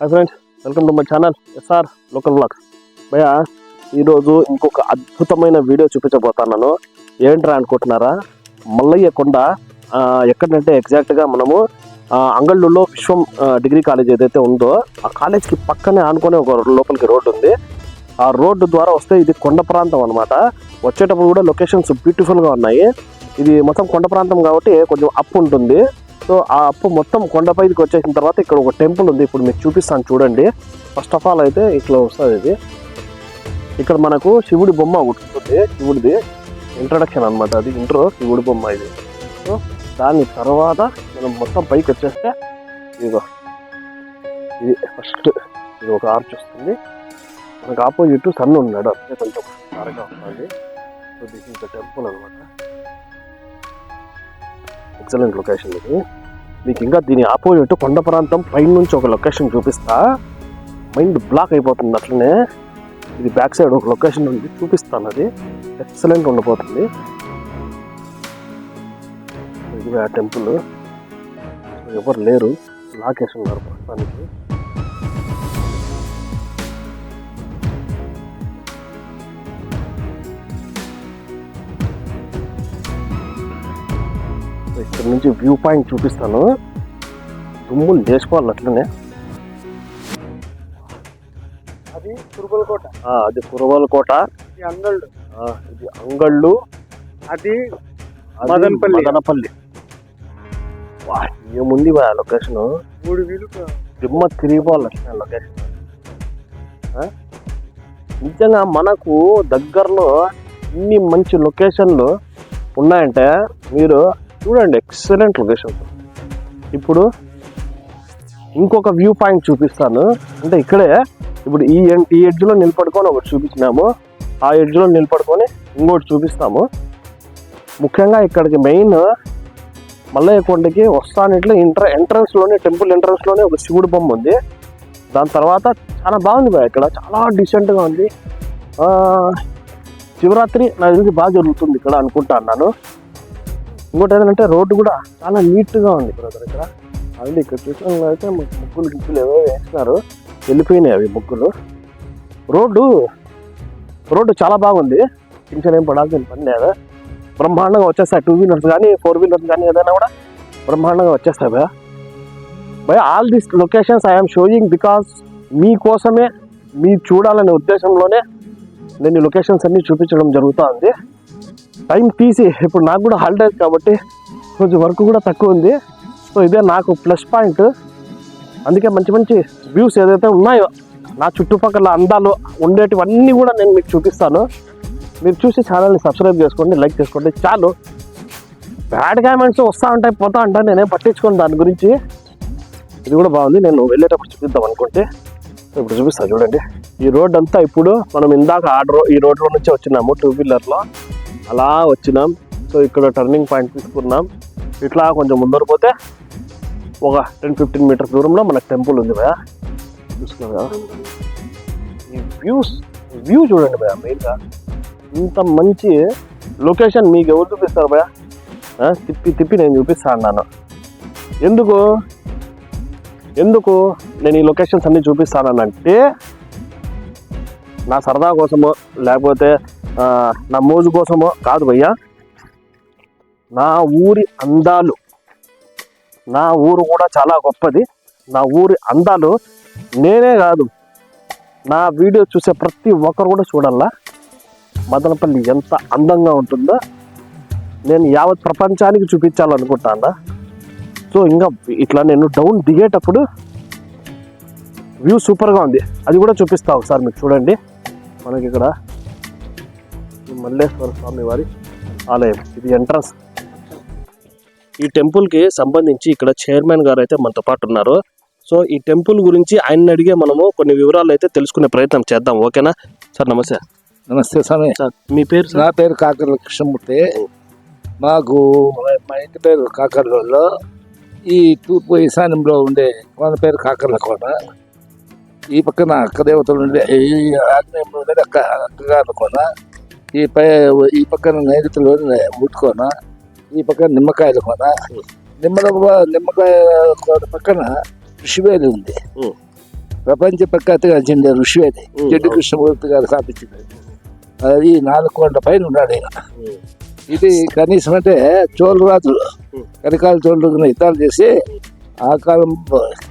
Hi friends welcome to my channel S R local blogs భయ ఈరోజు ఇంకొక అద్భుతమైన వీడియో చూపించబోతున్నాను. ఏంట్రా అనుకుంటున్నారా? మల్లయ్య కొండ ఎక్కడంటే ఎగ్జాక్ట్గా మనము అంగళ్ళూరులో అంగళ్ళులో విశ్వం డిగ్రీ కాలేజ్ ఏదైతే ఉందో ఆ కాలేజ్కి పక్కనే ఆనుకొని ఒక లోపలికి రోడ్డు ఉంది. ఆ రోడ్డు ద్వారా వస్తే ఇది కొండ ప్రాంతం అనమాట వచ్చేటప్పుడు కూడా లొకేషన్స్ బ్యూటిఫుల్గా ఉన్నాయి. ఇది మొత్తం కొండ ప్రాంతం కాబట్టి కొంచెం అప్ ఉంటుంది. సో ఆ అప్పు మొత్తం కొండపైకి వచ్చేసిన తర్వాత ఇక్కడ ఒక టెంపుల్ ఉంది. ఇప్పుడు మీకు చూపిస్తాను చూడండి. ఫస్ట్ ఆఫ్ ఆల్ అయితే ఇట్లా వస్తుంది ఇది ఇక్కడ మనకు శివుడి బొమ్మ ఉంటుంది. శివుడిది ఇంట్రడక్షన్ అన్నమాట. అది ఇంట్రో శివుడి బొమ్మ ఇది. సో దాని తర్వాత మనం మొత్తం పైకి వచ్చేస్తే ఇదిగో. ఇది ఫస్ట్ ఇది ఒక ఆర్చ్ వస్తుంది. మనకు ఆపోజిట్ సన్ ఉన్నాడు. అంటే కొంచెం త్వరగా వస్తుంది. So this is the temple అనమాట ఎక్సలెంట్ లొకేషన్ ఇది. మీకు ఇంకా దీని ఆపోజిట్ కొండ ప్రాంతం పైన నుంచి ఒక లొకేషన్ చూపిస్తా. మైండ్ బ్లాక్ అయిపోతుంది అట్లనే. ఇది బ్యాక్ సైడ్ ఒక లొకేషన్ ఉంది చూపిస్తాను అది. ఎక్సలెంట్ ఉండబోతుంది ఇది ఆ టెంపుల్. ఎవరు లేరు. లాకేసి ఉన్నారు ప్రస్తుతానికి ఇక్కడ నుంచి వ్యూ పాయింట్ చూపిస్తాను. దుమ్ములు చేసుకోవాలి అట్లనే. అది కోట. అది కురవల కోట. ఇది అంగళ్ళు. ఇది అంగళ్ళు. అది మదనపల్లి. మదనపల్లి. వా, ఏముంది వా లొకేషన్? మూడు వీలు దిమ్మ తిరిగిపోవాలి అట్లనే లొకేషన్? నిజంగా మనకు దగ్గరలో ఇన్ని మంచి లొకేషన్లు ఉన్నాయంటే మీరు చూడండి ఎక్సలెంట్ లొకేషన్ ఇప్పుడు ఇంకొక వ్యూ పాయింట్ చూపిస్తాను. అంటే ఇక్కడే ఇప్పుడు ఈ ఈ ఎడ్జ్లో నిలబడుకొని ఒకటి చూపించినాము. ఆ ఎడ్జ్లో నిలబడుకొని ఇంకోటి చూపిస్తాము. ముఖ్యంగా ఇక్కడికి మెయిన్ మల్లయ్య కొండకి వస్తానిట్లో ఇంటర్ ఎంట్రన్స్లోనే టెంపుల్ ఎంట్రన్స్లోనే ఒక శివుడు బొమ్మ ఉంది. దాని తర్వాత చాలా బాగుంది బాయ్ ఇక్కడ. చాలా డీసెంట్గా ఉంది. శివరాత్రి నాకు తెలిసి బాగా జరుగుతుంది ఇక్కడ అనుకుంటా అన్నాను. ఇంకోటి ఏంటంటే రోడ్డు కూడా చాలా నీట్గా ఉంది బ్రదర్ ఇక్కడ. అది ఇక్కడ చూసిన అయితే ముగ్గులు గిగ్గులు ఏవో వేస్తున్నారు వెళ్ళిపోయినాయి అవి ముగ్గులు. రోడ్డు రోడ్డు చాలా బాగుంది. టెన్షన్ ఏం పడాల్సిన పని లేదు. బ్రహ్మాండంగా వచ్చేస్తాయి టూ వీలర్స్ కానీ ఫోర్ వీలర్స్ కానీ ఏదైనా కూడా బ్రహ్మాండంగా వచ్చేస్తాయి భయ by all these locations I'm showing because మీకోసమే మీరు చూడాలనే ఉద్దేశంలోనే నేను ఈ లొకేషన్స్ అన్నీ చూపించడం జరుగుతూ ఉంది టైం తీసి ఇప్పుడు నాకు కూడా హాలిడేస్ కాబట్టి కొంచెం వర్క్ కూడా తక్కువ ఉంది. సో ఇదే నాకు ప్లస్ పాయింట్. అందుకే మంచి మంచి వ్యూస్ ఏదైతే ఉన్నాయో నా చుట్టుపక్కల అందాలు ఉండేటివన్నీ కూడా నేను మీకు చూపిస్తాను. మీరు చూసి ఛానల్ని సబ్స్క్రైబ్ చేసుకోండి లైక్ చేసుకోండి చాలు. బ్యాడ్ కామెంట్స్ వస్తూ ఉంటాయి పోతా ఉంటాయి నేనేం పట్టించుకోను దాని గురించి. ఇది కూడా బాగుంది నేను వెళ్ళేటప్పుడు చూపిద్దాం అనుకుంటే. ఇప్పుడు చూపిస్తాను చూడండి. ఈ రోడ్ అంతా ఇప్పుడు మనం ఇందాక ఆ ఈ రోడ్లో నుంచి వచ్చినాము టూ వీలర్లో అలా వచ్చినాం. సో ఇక్కడ టర్నింగ్ పాయింట్ తీసుకున్నాం. ఇట్లా కొంచెం ముందర పోతే ఒక టెన్ ఫిఫ్టీన్ మీటర్ దూరంలో మనకు టెంపుల్ ఉంది భయ చూసుకున్నాం కదా? ఈ వ్యూస్ వ్యూ చూడండి భయ మెయిన్గా ఇంత మంచి లొకేషన్ మీకు ఎవరు చూపిస్తారు భయ తిప్పి తిప్పి నేను చూపిస్తా అన్నాను. ఎందుకు? ఎందుకు నేను ఈ లొకేషన్స్ అన్ని చూపిస్తానంటే నా సరదా కోసమో లేకపోతే నా మోజు కోసమో కాదు భయ్యా. నా ఊరి అందాలు నా ఊరు కూడా చాలా గొప్పది. నా ఊరి అందాలు నేనే కాదు నా వీడియో చూసే ప్రతి ఒక్కరు కూడా చూడాలా? మదనపల్లి ఎంత అందంగా ఉంటుందో నేను యావత్ ప్రపంచానికి చూపించాలనుకుంటాను సో ఇంకా ఇట్లా నేను డౌన్ దిగేటప్పుడు వ్యూ సూపర్గా ఉంది. అది కూడా చూపిస్తా ఒకసారి మీకు చూడండి. మనకి ఇక్కడ మల్లేశ్వర స్వామి వారి ఆలయం. ఇది ఎంట్రన్స్ ఈ టెంపుల్కి సంబంధించి ఇక్కడ చైర్మన్ గారు అయితే మనతో పాటు ఉన్నారు. సో ఈ టెంపుల్ గురించి ఆయన్ని అడిగే మనము కొన్ని వివరాలు అయితే తెలుసుకునే ప్రయత్నం చేద్దాం. ఓకేనా? సార్ నమస్తే. నమస్తే స్వామి. సార్ మీ పేరు నా పేరు కాకర్ల కృష్ణమూర్తి మాకు మా ఇంటి పేరు కాకర్లలో ఈ తూర్పు ఈశాన్యంలో ఉండే కోన పేరు కాకర్ల కోట ఈ పక్కన అక్క దేవతలు ఉండే ఈ ఆగ్నేయంలో ఉండేది అక్క అక్కగారు కోన ఈ పై ఈ పక్కన నైరుతిలో ఊటుకోన ఈ పక్కన నిమ్మకాయల కోన నిమ్మల నిమ్మకాయ కోన పక్కన కృషివేలి ఉంది. ప్రపంచ ప్రఖ్యాతిగా చెందిన ఋషి అది ఉమ్, చెడ్డి కృష్ణమూర్తి గారు స్థాపించింది అది నాలుగు కొండ పైన ఉన్నాడు ఆయన ఇది కనీసం అంటే చోళరాజులు ఉమ్. కరికాల చోళులు యుద్ధాలు చేసి ఆ కాలం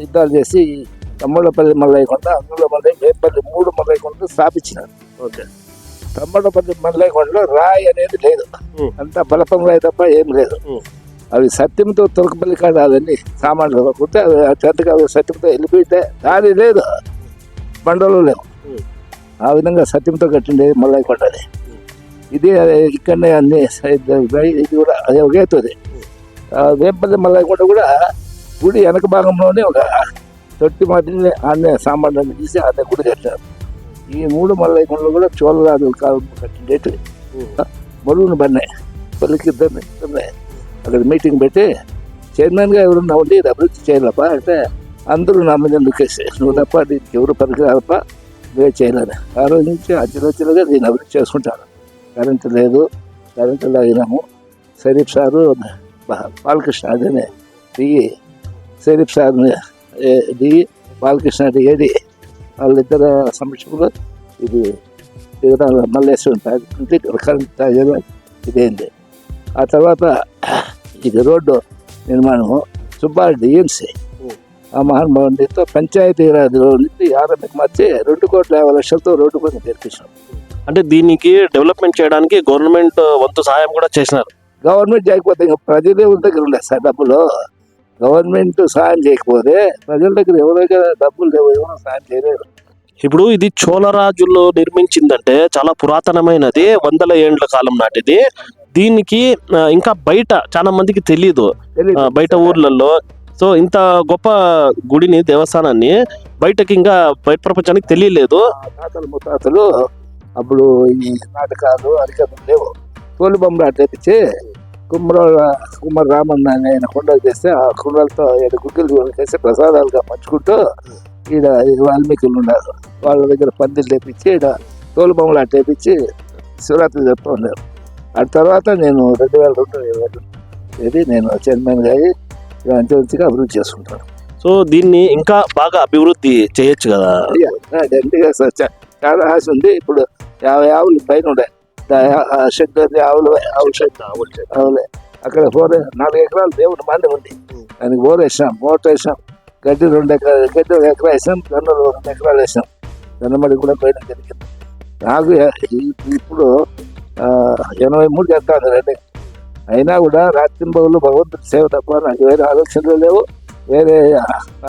యుద్ధాలు చేసి తమ్ముళ్ళపల్లి మల్లయ్యకొండ అందులో మళ్ళీ వేపల్లి మూడు మల్లయ్యకొండ స్థాపించినారు ఓకే తమ్ముళ్ళపల్లి మల్లయ్యకొండలో రాయి అనేది లేదు. అంతా బలపం రాయి తప్ప ఏం లేదు. అవి సత్యంతో తొలకపల్లి కాడ అవన్నీ సామాన్లు కొడితే అవి చెత్తగా అవి సత్యంతో వెళ్ళిపోయితే దారి లేదు. బండలు లేవు. ఆ విధంగా సత్యంతో కట్టిండే మల్లయ్య కొండది ఇది ఇక్కడనే అన్ని ఇది కూడా అదే ఒక ఎత్తుది వేపల్లి మల్లయ్య కొండ కూడా గుడి వెనక భాగంలోనే ఒక తొట్టి మాటిని ఆనే సామాన్లు తీసి ఆనే గుడి కట్టారు. ఈ మూడు మల్లయ్య కొండలు కూడా చోళరాజుల కాలం ఉమ్. బరువును బన్నాయి పల్లికి ఇద్దరిని ఇద్దరిని అక్కడ మీటింగ్ పెట్టి చైర్మన్గా ఎవరున్నా ఉండి ఇది అభివృద్ధి చేయాలప్ప అంటే అందరూ నా మీద లుకేసి నువ్వు తప్ప దీనికి ఎవరు పనికిరాలప్ప నువ్వే చేయలేదు? ఆ రోజు నుంచి అచ్చరచ్చలుగా దీన్ని అభివృద్ధి చేసుకుంటాను. కరెంటు లేదు కరెంటు లాగినాము. షరీఫ్ సారు బాలకృష్ణ అదేనే దిగి షరీఫ్ సార్ని దిగి బాలకృష్ణ ఏది వాళ్ళిద్దరు సమక్షంలో ఇది దిగడం మల్లేశ్వరం తాగి కరెంట్ తాగేది ఇదేంది ఆ తర్వాత ఇది రోడ్డు నిర్మాణము సుబ్బారెడ్డి ఏఎంసీ ఆ మహానుభావునితో పంచాయతీ నుంచి ఆరంభిక మార్చి రెండు కోట్ల యాభై లక్షలతో రోడ్డు పని తెరిపించాం అంటే దీనికి డెవలప్మెంట్ చేయడానికి గవర్నమెంట్ వంతు సహాయం కూడా చేసినారు. గవర్నమెంట్ చేయకపోతే ఇంకా ప్రజలే దగ్గర ఉండే సార్ డబ్బులు గవర్నమెంట్ సాయం చేయకపోతే ప్రజల దగ్గర ఎవరి దగ్గర డబ్బులు లేవు ఎవరు సాయం చేయలేరు. ఇప్పుడు ఇది చోళరాజులు నిర్మించిందంటే చాలా పురాతనమైనది వందల ఏండ్ల కాలం నాటిది. దీనికి ఇంకా బయట చాలా మందికి తెలియదు బయట ఊర్లలో సో ఇంత గొప్ప గుడిని దేవస్థానాన్ని బయటకి ఇంకా బయట ప్రపంచానికి తెలియలేదు. తాతలు ముత్తాతలు అప్పుడు ఈ నాటకాలు అరికథలు లేవు. తోలు బొమ్మలు తెప్పించి కుమ్మర కుమ్మర రామన్న ఆయన కొండలు చేస్తే ఆ కుండలతో ఏడు గుడ్డలు చేసి ప్రసాదాలుగా పంచుకుంటూ ఈడ వాల్మీకులు ఉన్నారు వాళ్ళ దగ్గర పందిలు తెప్పించి ఈడ తోలు బొమ్మలు అట్ట తెప్పించి శివరాత్రి చెప్తూ ఉన్నారు ఆ తర్వాత నేను రెండు వేల రెండు ఇది నేను చైర్మన్గా అయ్యి అంచెగా అభివృద్ధి చేసుకుంటాను సో దీన్ని ఇంకా బాగా అభివృద్ధి చేయొచ్చు కదా చ- చాలా ఆశ ఉంది ఇప్పుడు యాభై ఆవులు పైన ఉండే ఉంది, ఆవులు ఆవుల అక్కడ ఫోర్ నాలుగు ఎకరాలు దేవుడు మంది ఉంది. దానికి బోర్ వేసాం మోటార్ వేసాం గడ్డి రెండు ఎకరాలు గడ్డి ఒక ఎకరా వేసాం జొన్నలు రెండు ఎకరాలు వేసాం. జొన్నమడి కూడా పైన జరిగింది నాకు ఇప్పుడు ఎనభై మూడు చెప్తాను రండి. అయినా కూడా రాత్రింబవులు భగవంతుడి సేవ తప్ప నాకు వేరే ఆలోచనలు లేవు వేరే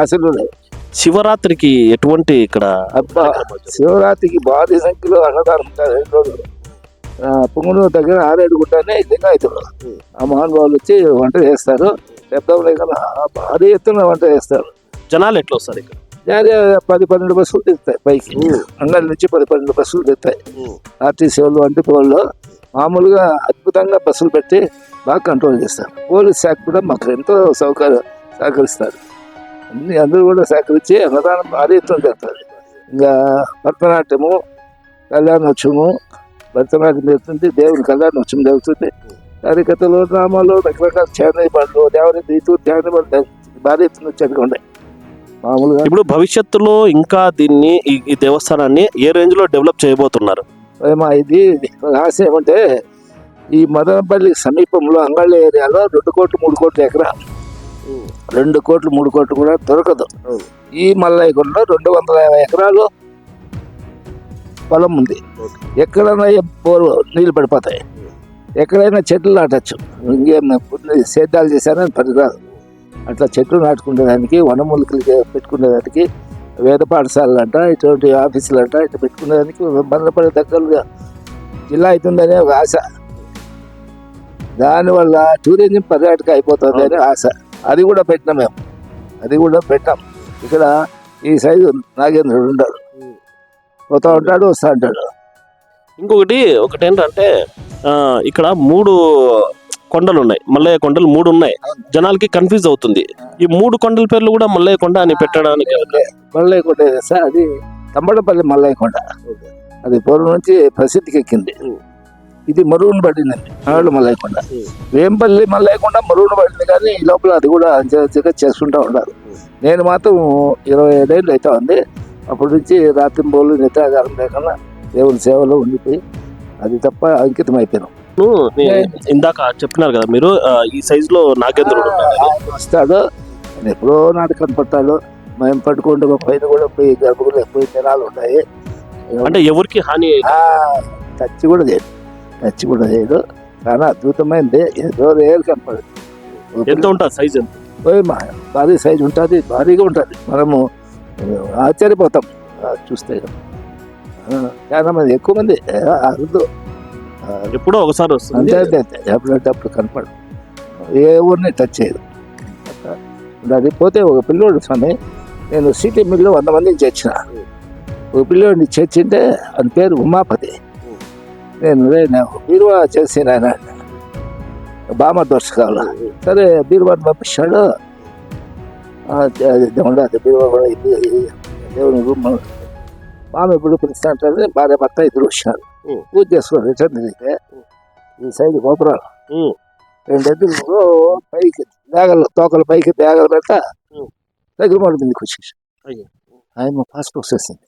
ఆశలు లేవు. శివరాత్రికి ఎటువంటి ఇక్కడ అబ్బా శివరాత్రికి భారీ సంఖ్యలో అన్నదానం రెండు రోజులు పుంగనూరు దగ్గర ఆరేడు గుట్టనే లింగాయతులు ఆ మహానుభావులు వచ్చి వంట చేస్తారు. కదా ఆ భారీ ఎత్తున వంట చేస్తారు. జనాలు ఎట్లా వస్తారు ఇక్కడ? పది పన్నెండు బస్సులు తెస్తాయి పైకి. అంగడి నుంచి పది పన్నెండు బస్సులు తెస్తాయి ఆర్టీసీ వాళ్ళు వంటి వాళ్ళు మామూలుగా అద్భుతంగా బస్సులు పెట్టి బాగా కంట్రోల్ చేస్తారు. పోలీస్ శాఖ కూడా మాకు ఎంతో సౌకర్యం సహకరిస్తారు. అన్ని అందరూ కూడా సహకరించి అన్నదానం భారీ ఎత్తున చేస్తారు ఇంకా భరతనాట్యము కళ్యాణోత్సవము భరతనాట్యం జరుగుతుంది దేవుని కళ్యాణోత్సవం జరుగుతుంది. హరికథలు డ్రామాలు రకరకాల చేనే బండ్లు దేవరి దీతు ధ్యాన బండ్లు భారీ ఎత్తున వచ్చేట్టుగా ఉన్నాయి. మామూలుగా ఇప్పుడు భవిష్యత్తులో ఇంకా దీన్ని ఈ ఈ దేవస్థానాన్ని ఏ రేంజ్లో డెవలప్ చేయబోతున్నారు? ఏమా ఇది ఆశ ఏమంటే ఈ మదనపల్లి సమీపంలో అంగళ్ళ ఏరియాలో రెండు కోట్లు మూడు కోట్ల ఎకరా. రెండు కోట్లు మూడు కోట్లు కూడా దొరకదు. ఈ మల్లయ్యగూడలో రెండు వందల యాభై ఎకరాలు పొలం ఉంది. ఎక్కడైనా బోరు నీళ్ళు పడిపోతాయి. ఎక్కడైనా చెట్లు నాటచ్చు. ఇంకేం సేద్యాలు చేశారని పనిరాదు అట్లా చెట్లు నాటుకునేదానికి వనమూలికలు పెట్టుకునేదానికి వేద పాఠశాలలు అంట ఇటువంటి ఆఫీసులు అంట ఇట్లా పెట్టుకునేదానికి బంధపడే దగ్గరగా జిల్లా అవుతుందనే ఒక ఆశ. దానివల్ల టూరిజం పర్యాటక అయిపోతుంది అనే ఆశ. అది కూడా పెట్టినాం మేము. అది కూడా పెట్టాం. ఇక్కడ ఈ సైజు నాగేంద్రుడు ఉంటాడు పోతా ఉంటాడు వస్తా ఉంటాడు. ఇంకొకటి ఒకటి ఏంటంటే ఇక్కడ మూడు కొండలు ఉన్నాయి మల్లయ్య కొండలు మూడు ఉన్నాయి జనాలకి కన్ఫ్యూజ్ అవుతుంది. ఈ మూడు కొండల పేర్లు కూడా మల్లయ్య కొండ అని పెట్టడానికి మల్లయ్య కొండ సార్? అది తమ్మడపల్లి మల్లయ్య కొండ. అది పూర్వం నుంచి ప్రసిద్ధికి ఎక్కింది. ఇది మరుగున పడిందండి ఆళ్ళు మల్లయ్య కొండ. వేంపల్లి మల్లయ్య కొండ మరుగున పడింది కానీ ఈ లోపల అది కూడా అంచెగా చేసుకుంటూ ఉన్నారు. నేను మాత్రం ఇరవై ఐదేళ్ళు అవుతా ఉంది. అప్పటి నుంచి రాత్రి బోళ్ళు నిద్రాగారం లేకుండా దేవుని సేవలో ఉండిపోయి అది తప్ప అంకితం అయిపోయినాం ఇందాక చెప్పినారు కదా మీరు ఈ సైజ్లో నాగేంద్రుడు వస్తాడు ఎప్పుడో నాటి కనపడతాడు మేము పట్టుకుంటే పైన కూడా పోయి గర్భగుడిలో పోయి జనాలు ఉన్నాయి. అంటే ఎవరికి హాని టచ్ కూడా చేయడు. టచ్ కూడా చేయడు. చాలా అద్భుతమైంది ఏదో రేరు కనపడదు. ఎంత ఉంటుంది సైజ్? ఎంత పోయి మా భారీ సైజు ఉంటుంది భారీగా ఉంటుంది. మనము ఆశ్చర్యపోతాం. చూస్తే. చాలా మంది ఎక్కువ మంది అరుదు. ఎప్పుడో ఒకసారి వస్తుంది. అంతే అంతే అప్పుడు కనపడు ఏ ఊరిని టచ్ చేయదు. అది పోతే ఒక పిల్లోడు స్వామి నేను సిటీ మిల్లు వంద మందిని చేర్చిన. ఒక పిల్లోడిని చేర్చింటే అని పేరు ఉమాపతి. నేను బీరువా చేసిన ఆయన బామ దర్శకాలు సరే బీరువాని పంపించాడు. దేవుడు అది కూడా రూమ్ బామ ఎప్పుడు పిలుస్తా అంటారు భార్య భర్త ఇద్దరు వచ్చినారు. పూజ చేసుకొని రిటర్న్ తిరిగితే ఈ సైడ్ గోపురాలు. రెండు ఎద్దులు పైకి తేగలు తోకలు పైకి తేగలు పెడతా. దగ్గర మాట మీదకి వచ్చేసి. ఆయన ఫాస్ట్ వచ్చేసింది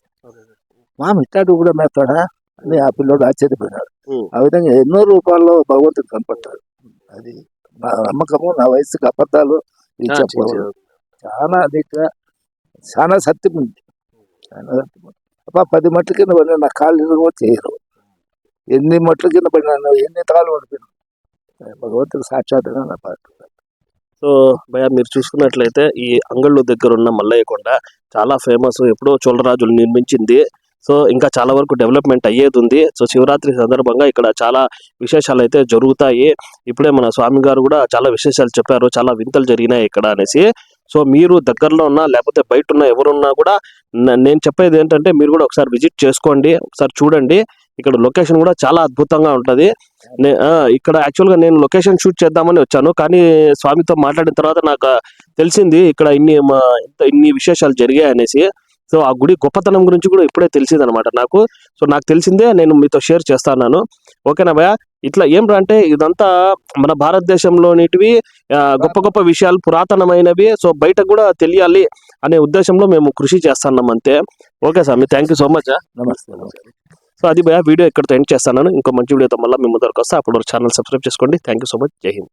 మామ ఇట్టాడు కూడా మేస్తాడా అని ఆ పిల్లోడు ఆశ్చర్యపోయినాడు. ఆ విధంగా ఎన్నో రూపాల్లో భగవంతుడు కనపడతాడు అది నా నమ్మకము నా వయసుకి అబద్ధాలు చెప్పకూడదు చాలా నీట్గా చాలా సత్యం ఉంది చాలా సత్యం ఉంది అబ్బా పది మట్ల కింద పడినా నా కాళ్ళు కూడా చేయరు. ఎన్ని మట్ల కింద పడినా ఎన్ని తాళ్ళు పడిపోయినా. భగవంతుడు సాక్షాత్గా నా పాట సో భయ మీరు చూసుకున్నట్లయితే ఈ అంగళ్ళు దగ్గర ఉన్న మల్లయ్య కొండ చాలా ఫేమస్ ఎప్పుడో చోళరాజులు నిర్మించింది. సో ఇంకా చాలా వరకు డెవలప్మెంట్ అయ్యేది ఉంది. సో శివరాత్రి సందర్భంగా ఇక్కడ చాలా విశేషాలు అయితే జరుగుతాయి. ఇప్పుడే మన స్వామి గారు కూడా చాలా విశేషాలు చెప్పారు. చాలా వింతలు జరిగినాయి ఇక్కడ అనేసి. సో మీరు దగ్గరలో ఉన్నా లేకపోతే బయట ఉన్న ఎవరున్నా కూడా నేను చెప్పేది ఏంటంటే మీరు కూడా ఒకసారి విజిట్ చేసుకోండి ఒకసారి చూడండి. ఇక్కడ లొకేషన్ కూడా చాలా అద్భుతంగా ఉంటది. నే- ఆ, ఇక్కడ యాక్చువల్గా నేను లొకేషన్ షూట్ చేద్దామని వచ్చాను. కానీ స్వామితో మాట్లాడిన తర్వాత నాకు తెలిసింది ఇక్కడ ఇన్ని మా- ఇంత ఇన్ని విశేషాలు జరిగాయి అనేసి సో ఆ గుడి గొప్పతనం గురించి కూడా ఇప్పుడే తెలిసింది అనమాట నాకు. సో నాకు తెలిసిందే నేను మీతో షేర్ చేస్తాను ఓకేనా భయ ఇట్లా ఏం అంటే ఇదంతా మన భారతదేశంలోనిటివి గొప్ప గొప్ప విషయాలు పురాతనమైనవి సో బయట కూడా తెలియాలి అనే ఉద్దేశంలో మేము కృషి చేస్తున్నాం అంతే. ఓకే స్వామి థ్యాంక్ యూ సో మచ్ నమస్తే నమస్తే. సో అది భయ వీడియో ఇక్కడితో ఎండ్ చేస్తాను ఇంకో మంచి వీడియోతో మళ్ళీ మీ ముందరకు వస్తే. అప్పుడు ఛానల్ సబ్స్క్రైబ్ చేసుకోండి. Thank you so much. జై హింద్.